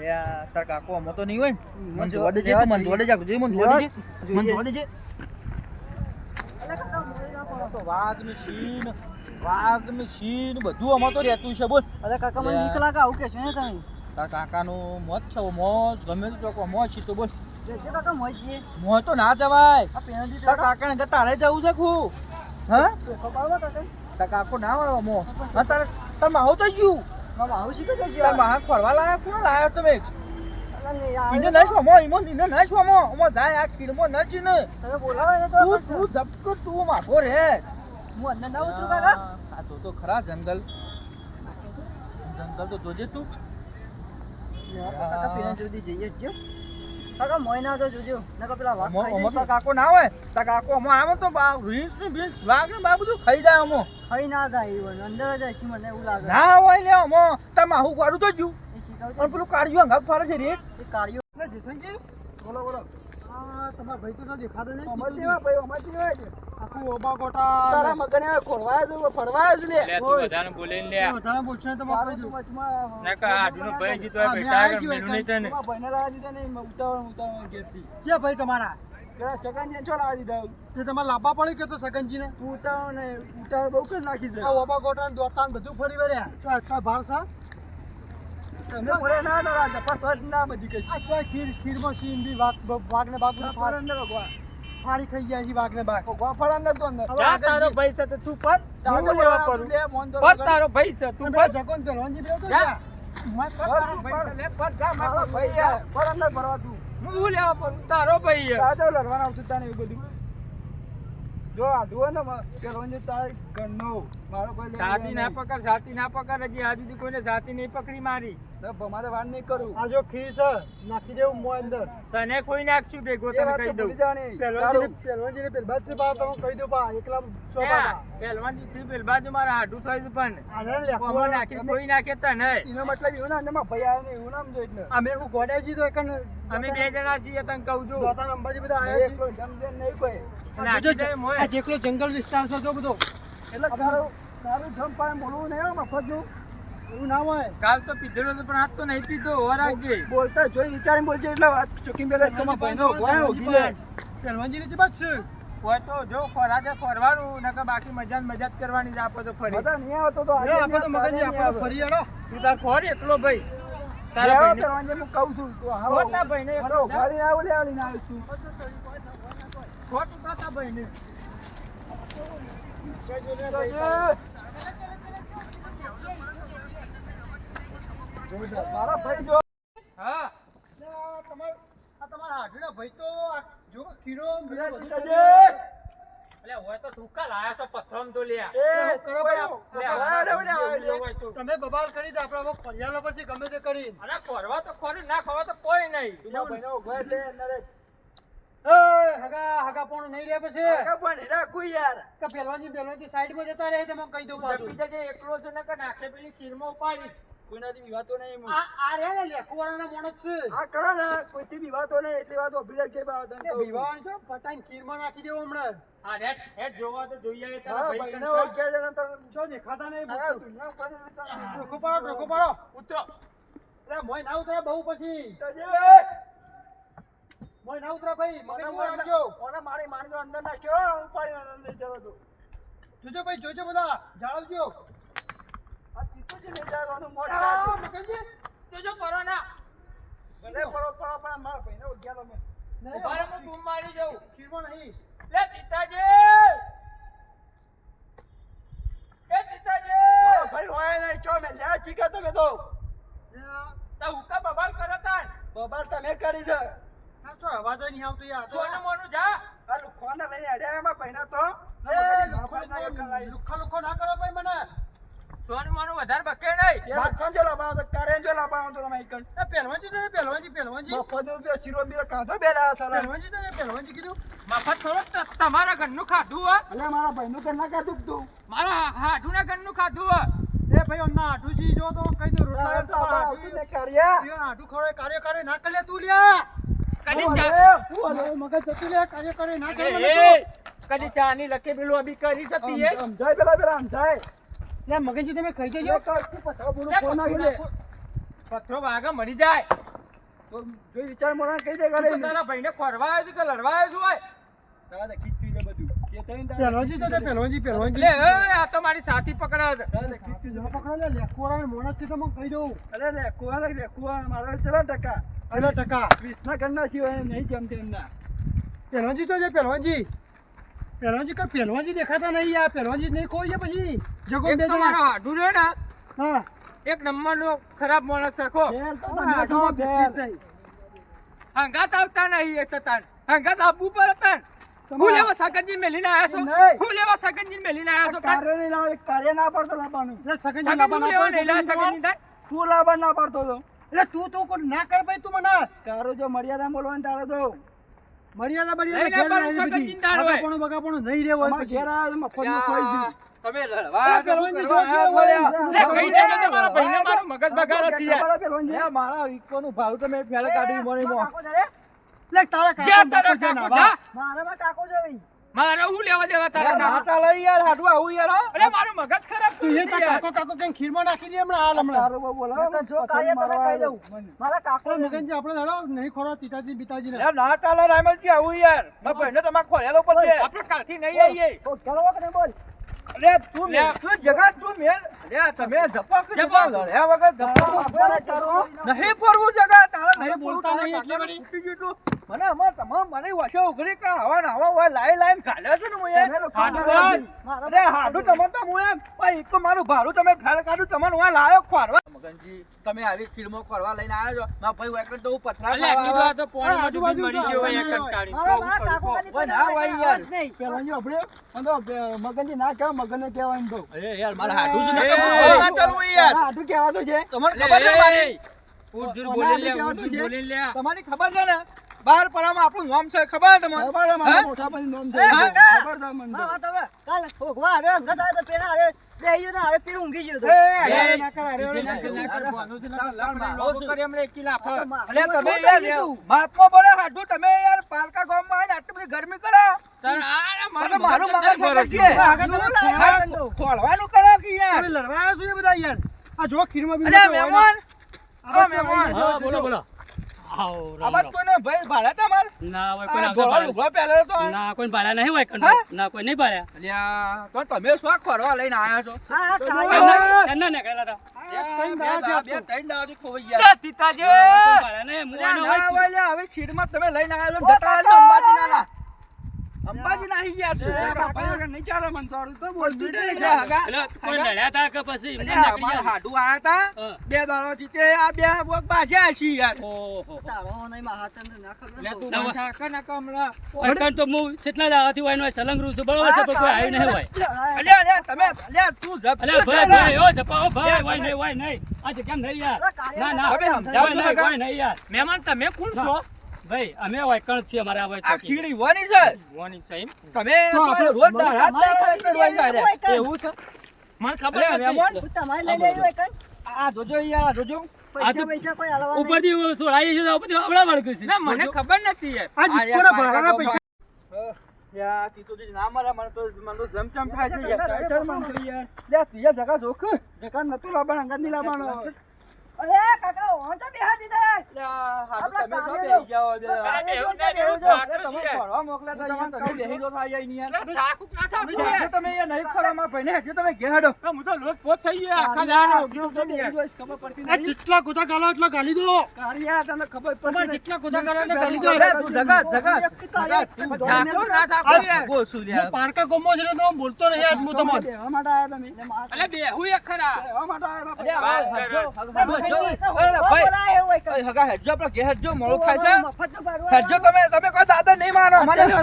લે તાર કાકો તો નહીં હોય મને મને જોઈ મને મને વાઘની વાઘની બધું તો રહેતું છે બોલ. અરે કાકા મને. બીક લાગે આવું કે છો ને તમે. તાર કાકાનું મોત છે મોજ ગમે તે ચોકો મોજ છે તો બોલ. કાકા છે. મોજ તો ના જવાય. તાર કાકાને ને તારે જવું છે ખું હા? ખબર તાર કાકો ના આવે મો. તાર તાર માહો તો ગયું. માહા ખોરવા લાયા કોણ લાયો તમે તમે ઇને ના છો મો ઇમો ઇને ના જાય આ ખીડમો ન જી ને બોલાવે તો તું તું જપકો તું માગો રે હું અંદર ના ઉતરું કાકા આ તો તો ખરા જંગલ જંગલ તો જોજે તું કાકા પેનલ્ટી સુધી જઈએ જ જો કાકા મોય તો જોજો નકર પેલા વાઘ ખાઈ જશે. કાકો ના હોય. તા કાકો અમો આવે તો બા રીંસ ને બીસ વાઘ ને બા બધું ખાઈ જાય અમો. ખાઈ ના જાય એવું અંદર જ હશે મને એવું લાગે. ના હોય લે અમો. તાર માહુ કાઢું તો જ્યું. એ પેલું કાઢ્યું અંગાપ ફાડે છે રે એ બોલો બોલો. આ તમારા ભાઈ તો દેખાતો નહીં અમારે ભાઈ અમારે હોય છે. આખું ઓબા ગોટા તારા મગને ખોરવાય છે ફરવાય છે લે લે તું બધાને બોલીને લે. વધારે બોલશો તો તારું તું દઉં. ના કા આટલું ભાઈ જીતો બેટા આગળ મેલું નહીં તને ભાઈને લાવી દીધા ને ઉતાવળ ઉતાવળ ઘેરથી. છે ભાઈ તમારા. પેલા ચકાને છો લાવી દીધા તે તમારે લાંબા પડી કે તો સગનજીને? તું ઉતાવળ ને ઉતાવળ બહુ કરી નાખી છે. આ ઓબા ગોટા ને દોતાન બધું ફરી ભાર છે? પડે ના ના જપા તો ના બધી કશી આ તો ખીર ખીરમાં સીન બી વાઘ વાઘ ને ફળ ફાડ- અંદર ભગવા ફાડી ખાઈ જાય છે વાઘ ને બાઘ ભગવા ફળ અંદર તો અંદર. હવે જા તારો ભાઈ છે તો તું પર તારો લેવા કરું પડું લે, મોન તો પત તારો ભાઈ છે તું પર જકોન બે જકોન પહેલવાનજી તો જા. મત પર તારો ભાઈ લે પર જા મારો ભાઈ છે. પર અંદર ભરવા તું. હું લેવા પર તારો ભાઈ છે. તાજો લડવાના આવતું તાને એવું બધું. જો આડું ને પેલો જે તારે ઘરનો મારો કોઈ સાતી ના પકડ સાતી ના પકડ. હજી આ સુધી કોઈને સાતી નહીં પકડી મારી. મારે વાર નહીં કરું. આ જો ખીર છે નાખી દેવું મોં અંદર. તને કોઈ નાખશું ભેગો તને કહી દઉં. ભૂલી જવાની. પહેલવાનજીને તારું. પહેલવાનજીને પહેલબાજ છે બા તમે કહી દો બા એકલા સો બાબા પહેલવાનથી મારા હાડું થયું છે પણ. આને લે નાખી કોઈ નાખે તને એનો મતલબ એવું ના એમાં ભાઈ આવે એવું નામ જો એટલે. અમે હું ગોડાજી તો એકન અમે બે જણા છીએ તને કહું છું. દોતાન અંબાજી બધા મેં આયા એકલો જમ નહીં કોઈ. છે જેટલો જંગલ વિસ્તાર છે બધો. એટલે તારું તારું જમ પાય બોલવું નહીં મફતનું. એવું ના હોય. કાલ તો પીધેલો પણ આજ તો નહીં પીધો હો રાખજે. બોલતા જોઈ વિચારીને બોલજે એટલે ચોકી મેલે તમારા ભાઈનો ગોય ઊભી લે પહેલવાનજી ની વાત છે. હોય તો જો ખોરાજે ખોરવાનું નકર બાકી મજા મજા જ કરવાની જ આપો તો ફરી. બધા નહીં આવતો તો આજે ફરી હેડો તું તાર ખોર એકલો ભાઈ. તારા ભાઈને. હું કહું છું તો હાલો. આવું લે આવીને છું ખોટું તારા ભાઈને. મારા ભાઈ જો હા તમાર આ તમારા હાડુના ભાઈ તો જો ખીરો બીજો બધું પિતાજી! એટલે હોય તો ટૂંકા લાયા તો પથરમ તો લ્યા એ, કરો ભાઈ. તમે બબાલ કરી દે આપણે હવે ફરિયાલો પછી ગમે તે કરી. અરે ખોરવા તો ખોરી ના ખવા તો કોઈ નહીં. અંદર હગા હગા પણ નહીં રહે પછી. કાકા પણ રાખું યાર. કે પહેલવાનજી પહેલવાનજી સાઈડમાં જતા રહે તો કહી દઉં પાછું. જપી જજે એકલો છે નકર નાખે પેલી ખીરમાં ઉપાડી. કોઈનાથી વિવાતો નહીં આ આ રે ને લેખુવાળાના મોણસ છે. આ કરો ને કોઈથી વિવાતો નહીં એટલી વાત ઊભી રાખજે બા, તને એ કહું છું. વિવાહ છે પટાઈને ખીરમાં નાખી દેવો હમણાં. હા હેડ હેડ જોવા તો જોઈએ આવે તારા ભાઈ જો દેખાતા નહીં આખા દુનિયા તને ડોકો પાડો ડોકો પાડો. ઉતરો. અરે મોય ના ઉતરે બહુ પછી. પિતાજી! મોય ના ઉતરા ભાઈ મને મગજમાં રાખજો? મને મારી માણજો અંદર નાખ્યો ઉપાડી અંદર લઈ જવા દો જોજો ભાઈ જોજો બધા જાળવજો. આ પિતાજી લઈ જવાનું મોટ આ, ચાલતું. જોજો પરો ના. ભલે પરો પરો પણ મારા ભાઈને ઉગ્યા તમે ઊભા રહો, હું બૂમ મારી જાઉં. ખીરમો નહીં. લે તીતાજી એ તીતાજી ભાઈ હોય નહીં ચો મેં લે ચીકા તમે તો. તા હુકા બબાલ કરો તાન બબાલ તમે કરી છે. શું અવાજ નહીં આવતો યાર. સોનું મોનું જા. આ લુખવાને લઈને અડ્યા એમાં ભાઈના તો. ના લુખ્ખો ના ના કરો ભાઈ મને. સોનું મોનું વધારે બકે નહીં. લુખ્ખાને જો લાવવાનો તો કારે જો લાવવાનો તો તમે એકલ. એ પહેલવાનજી તો પહેલવાનજી પહેલવાનજી મફતનો રૂપિયો શીરો બીરો કાઢો બે સાલા. પહેલવાનજી તો પહેલવાનજી કીધું. મફત થોડો ત- તમારા ઘરનું ખાધું હો અલ્યા મારા ભાઈનું ઘર ના કાઢું તું? મારા હાડુના ઘરનું ખાધું હો એ ભાઈ અમને આઢું સી જો તો કઈ દઉં રોટલા આઢું- ને આઢું કાર્ય કરે ના કરે તું લ્યા. કદી ચા મગજ જતું લે કાર્ય કરે ના કરે મને એ, કદી લખે પેલું અભી કરી શકતી હે? સમજાય પેલા પેલા સમજાય. લે મગનજી તમે ખાઈ જજો. પથરા બોલું ફોન વાગે મરી જાય. તો વિચાર કહી દે કરે તારા ભાઈને ખોરવા આવ્યો કે લડવા આવ્યો છું હોય દાદા કીધું છે બધું. કે તઈ તારે પહેલવાનજી તો તે પહેલવાનજી પહેલવાનજી. લે આ તો મારી સાથી પકડાવ છે. દાદા કીધું છે પકડો લે લેકોરા મોણસ છે તો મને કહી દઉં. અરે લે કુવા લે કુવા મારા ચલા ટકા. કેટલા ટકા. વિસના કરના સિવાય નહીં જમતે તેમના પહેલવાનજી તો છે પહેલવાનજી. પહેલવાનજી કઈ પહેલવાનજી દેખાતા નહીં આ પહેલવાનજી નહીં ખોઈ છે પછી. જગો એક બે તો મારો હાડું રે ને હા. એક નંબરનો ખરાબ માણસ રાખો. હંગાત આવતા નહીં એ તો તાન હંગાત આપવું પડે તાન હું લેવા સગનજી મેલીને આયા છો? નહીં. હું લેવા સગનજી મેલીને આયા છો? કાર્ય નહીં લાવે કાર્ય ના પડતો લાવવાનું. સગનજી સગનજી ના લેવા નહીં લાયા સગનજી તું લાવવા ના પડતો તો? એટલે તું તું કોઈ ના કર ભાઈ તું મને કારો જો મર્યાદા બોલવાનું તારો તો મર્યાદા મર્યાદા ઘેર પણ આવી બધી. બગાપણું બગાપણું નહીં રહેવું હોય પછી ઘેર આવે તો મફતનું ખોઈ છે. તમે લડવા અરે તો શું પહેલવાનજી કરવા જો જે છો. લ્યા? લે, તમારા ભાઈને મારું મગજ બગાડે છે યાર. મારા ઈકોનું ભાવ તમે ફેળ કાઢી મળી મો લે તારા કાકો જ્યાં તારા બાપુ છે કાકો નાવા. જા. મારે હું લેવા દેવા તારા ના કાકો? ચાલે યાર હાડું આવું યાર અરે મારું મગજ ખરાબ તું એ કાકો કાકો કઈ ખીરમાં નાખી દે હમણાં હાલ હમણાં. તારો બહુ બોલાવો ને, પથારી મારવા આવ્યો. મને. પણ મગનજી આપણે લડો નહીં ખોરો તીતાજી બીતાજી લ્યા, ના ચાલે રાયમલજી આવું યાર. મારા ભાઈને તમારે ખોળેલો પડશે આપણે કાલથી નહીં આવીએ. અરે તું મે તું જગા તું મેલ. અરે તમે ઝપક. ઝપક લડ્યા વગર આપણે કરો. નહીં ફરવું જગા તારે નહીં બોલતા નહીં એટલી તું. મને અમાર તમામ મને વસો ઉઘરી કે હવા ના હવા હોય લાઈ લાઈન કાઢ્યા છે ને હું એ. તમે લોકો હાડું મારવા બોલ. અરે હાડું તમે તો હું ભાઈ એક તો મારું ભાડું તમે ફેલ કાઢું તમને હું લાયો ખોરવા. મગનજી તમે આવી ફિલ્મો ખોરવા લઈને આવ્યા છો? મારા ભાઈ એક તો હું પથરા ખાવા કીધું આ તો પોણી બાજુ બાજુ મરી ગયો તો કંટાળી. હોય ના ભાઈ યાર. પેલા જો આપણે મગનજી ના કહેવાય, મગનને કહેવાય એમ કહું. અરે યાર મારા હાડું જ ના ચાલવું યાર. હાડું કહેવા તો છે. તમને ખબર છે મારી? તમારી ખબર છે ને? બાર પડામાં આપણું નામ છે ખબર છે તમને? ખબર મારા હે? મોટા ભાઈનું નામ છે. ખબર છે મને તો. એ, એ, ના કર, અરે, અરે, ના કર, ના કર, અરે, બોનું છે, ના કર, લાલ આપણે મારો લોગો છે. કરી હમણાં એકી લાફો. અલે તમે યાર મહાત્મા બોલે હાડું તમે યાર પાલકા ગામમાં આવીને આટલી બધી ગરમી કરો? આ મારું મારું મગજ અંદર છે તમે હા, ખોળવાનું કરો કે યાર? તમે લડવા આવ્યા છો એ બધા યાર? આ જો ખીરમાં બી અરે મહેમાન. આ મહેમાન. બોલો બોલો. કોઈને ભાઈ ભાડા તમાર ના હોય કોઈ ઘોડો લુગડો પહેરેલો તો ના કોઈ ભાડ્યા નહીં હોય કંડો. ના કોઈ નહીં ભાડ્યા અલ્યા તો તમે શું ખોરવા લઈને આયા છો. હું ના તમે લઈને આયા છો જતા અંબાજી નાના અંબાજી નાહી ગયા છો. બાપા વગર નહીં ચાલે મન તો તો બોલ બીડે અલ્યા, હગા. એટલે કોઈ લડ્યા તા કે પછી? નીકળી અમારા હાડું આયા તા બે દાડો જીતે આ બે બોક બાજ્યા છી. યાર ઓહો. તારો નહીં મા લે, તું આખા નાખો હમણાં. હોય કંઈ તો હું કેટલા દાડાથી હોય એનો સલંગ રૂ છું બરોબર છે પણ કોઈ આવી નહીં હોય. અલે અલે તમે અલે તું જપ અલે ભાઈ ભાઈ ઓ જપા ઓ ભાઈ હોય નહીં હોય નહીં. આજે કેમ નહીં યાર. ના ના હવે સમજાવ. નહીં યાર. મહેમાન તમે કોણ છો? ભાઈ અમે હોય છીએ અમારે આ હોય આ ચોકી. ખીડી વાની છે? મોની સાહેબ તમે આપણે- રોજ રાત એવું છે? મને ખબર અલ્યા, નથી. મહેમાન આ જોજો અહીંયા જોજો. તો ઉપરથી સોળાઈ છે તો ઉપરથી આવડા વળગ્યું છે ના મને ખબર નથી યાર ભાડાના પૈસા. યા તીતુજી ના મળે મને તો મને તો જમચમ થાય છે યાર. ચાલ, ચાલ, મને યાર. લે જગા જોખ. નતું લાવવાનું, અંગત લાવવાનું. તમે બેહી જાઓ બે તમે ફરવા તા બેહી જો યાર. નહીં ખરા મારા ભાઈને હેડજો તમે ઘેર હું તો લોટ પોત થઈ ગયા આખા દાડાનો ઉગ્યો ઉગ્યો ખબર પડતી નહીં. જેટલા ગોતા ગાલો એટલા ગાલી દો કારિયા, તને ખબર પડતી જેટલા ગોતા ગાલો એટલા ગાલી દો તું જગા જગા જગા ના થાકું યાર. ઊભો છું લ્યા. હું પારકા ગોમો છે એટલે બોલતો નહીં આજ હું તમારે તમને બેહવા માટે આયા તમે. અલે બેહું એક ખરા બેહવા માટે આયા બાપા. અરે, વાત આ કરો. હેડજો, હેડજો. અરે, ભાઈ. હગા હેડજો આપણે ઘેર હેડજો મોડું ખાય છે હેડજો તમે તમે કોઈ દાદા નહીં મારો